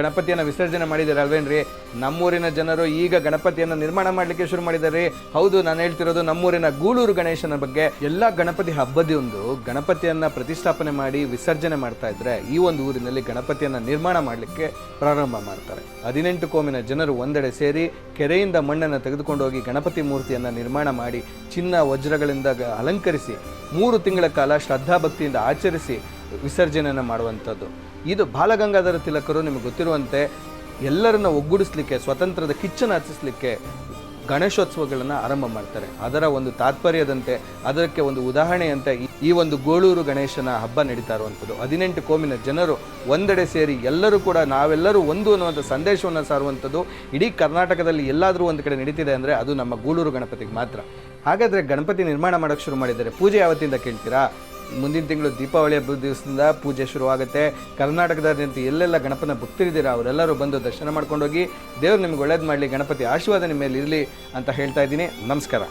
ಗಣಪತಿಯನ್ನು ವಿಸರ್ಜನೆ ಮಾಡಿದ್ದಾರೆ ಅಲ್ವೇನ್ರಿ ನಮ್ಮೂರಿನ ಜನರು ಈಗ ಗಣಪತಿಯನ್ನು ನಿರ್ಮಾಣ ಮಾಡಲಿಕ್ಕೆ ಶುರು ಮಾಡಿದ್ದಾರೆ ಹೌದು, ನಾನು ಹೇಳ್ತಿರೋದು ನಮ್ಮೂರಿನ ಗೂಳೂರು ಗಣೇಶನ ಬಗ್ಗೆ. ಎಲ್ಲ ಗಣಪತಿ ಹಬ್ಬದೊಂದು ಗಣಪತಿಯನ್ನ ಪ್ರತಿಷ್ಠಾಪನೆ ಮಾಡಿ ವಿಸರ್ಜನೆ ಮಾಡ್ತಾ ಇದ್ರೆ ಈ ಒಂದು ಊರಿನಲ್ಲಿ ಗಣಪತಿಯನ್ನ ನಿರ್ಮಾಣ ಮಾಡಲಿಕ್ಕೆ ಪ್ರಾರಂಭ ಮಾಡ್ತಾರೆ. ಹದಿನೆಂಟು ಕೋಮಿನ ಜನರು ಒಂದೆಡೆ ಸೇರಿ ಕೆರೆಯಿಂದ ಮಣ್ಣನ್ನು ತೆಗೆದುಕೊಂಡು ಹೋಗಿ ಗಣಪತಿ ಮೂರ್ತಿಯನ್ನ ನಿರ್ಮಾಣ ಮಾಡಿ ಚಿನ್ನ ವಜ್ರಗಳಿಂದ ಅಲಂಕರಿಸಿ ಮೂರು ತಿಂಗಳ ಕಾಲ ಶ್ರದ್ಧಾಭಕ್ತಿಯಿಂದ ಆಚರಿಸಿ ವಿಸರ್ಜನೆಯನ್ನು ಮಾಡುವಂಥದ್ದು. ಇದು ಬಾಲಗಂಗಾಧರ ತಿಲಕರು ನಿಮಗೆ ಗೊತ್ತಿರುವಂತೆ ಎಲ್ಲರನ್ನ ಒಗ್ಗೂಡಿಸ್ಲಿಕ್ಕೆ ಸ್ವತಂತ್ರದ ಕಿಚ್ಚನ್ನು ಹಚ್ಚಿಸ್ಲಿಕ್ಕೆ ಗಣೇಶೋತ್ಸವಗಳನ್ನು ಆರಂಭ ಮಾಡ್ತಾರೆ. ಅದರ ಒಂದು ತಾತ್ಪರ್ಯದಂತೆ, ಅದಕ್ಕೆ ಒಂದು ಉದಾಹರಣೆಯಂತೆ ಈ- ಒಂದು ಗೋಳೂರು ಗಣೇಶನ ಹಬ್ಬ ನಡೀತಾ ಇರುವಂಥದ್ದು. ಹದಿನೆಂಟು ಕೋಮಿನ ಜನರು ಒಂದೆಡೆ ಸೇರಿ ಎಲ್ಲರೂ ಕೂಡ ನಾವೆಲ್ಲರೂ ಒಂದು ಅನ್ನುವಂಥ ಸಂದೇಶವನ್ನು ಸಾರುವಂಥದ್ದು ಇಡೀ ಕರ್ನಾಟಕದಲ್ಲಿ ಎಲ್ಲಾದರೂ ಒಂದು ಕಡೆ ನಡೀತಿದೆ ಅಂದರೆ ಅದು ನಮ್ಮ ಗೂಳೂರು ಗಣಪತಿಗೆ ಮಾತ್ರ. ಹಾಗಾದರೆ ಗಣಪತಿ ನಿರ್ಮಾಣ ಮಾಡೋಕ್ಕೆ ಶುರು ಮಾಡಿದ್ದಾರೆ. ಪೂಜೆ ಯಾವತ್ತಿಂದ ಕೇಳ್ತೀರಾ? ಮುಂದಿನ ತಿಂಗಳು ದೀಪಾವಳಿ ಹಬ್ಬದ ದಿವಸದಿಂದ ಪೂಜೆ ಶುರುವಾಗುತ್ತೆ. ಕರ್ನಾಟಕದಾದ್ಯಂತ ಎಲ್ಲೆಲ್ಲ ಗಣಪನ ಭಕ್ತರಿದ್ದೀರಾ? ಅವರೆಲ್ಲರೂ ಬಂದು ದರ್ಶನ ಮಾಡ್ಕೊಂಡೋಗಿ ದೇವರು ನಿಮ್ಗೆ ಒಳ್ಳೇದು ಮಾಡಲಿ, ಗಣಪತಿ ಆಶೀರ್ವಾದ ನಿಮ್ಮ ಮೇಲೆ ಇರಲಿ ಅಂತ ಹೇಳ್ತಾ ಇದ್ದೀನಿ. ನಮಸ್ಕಾರ.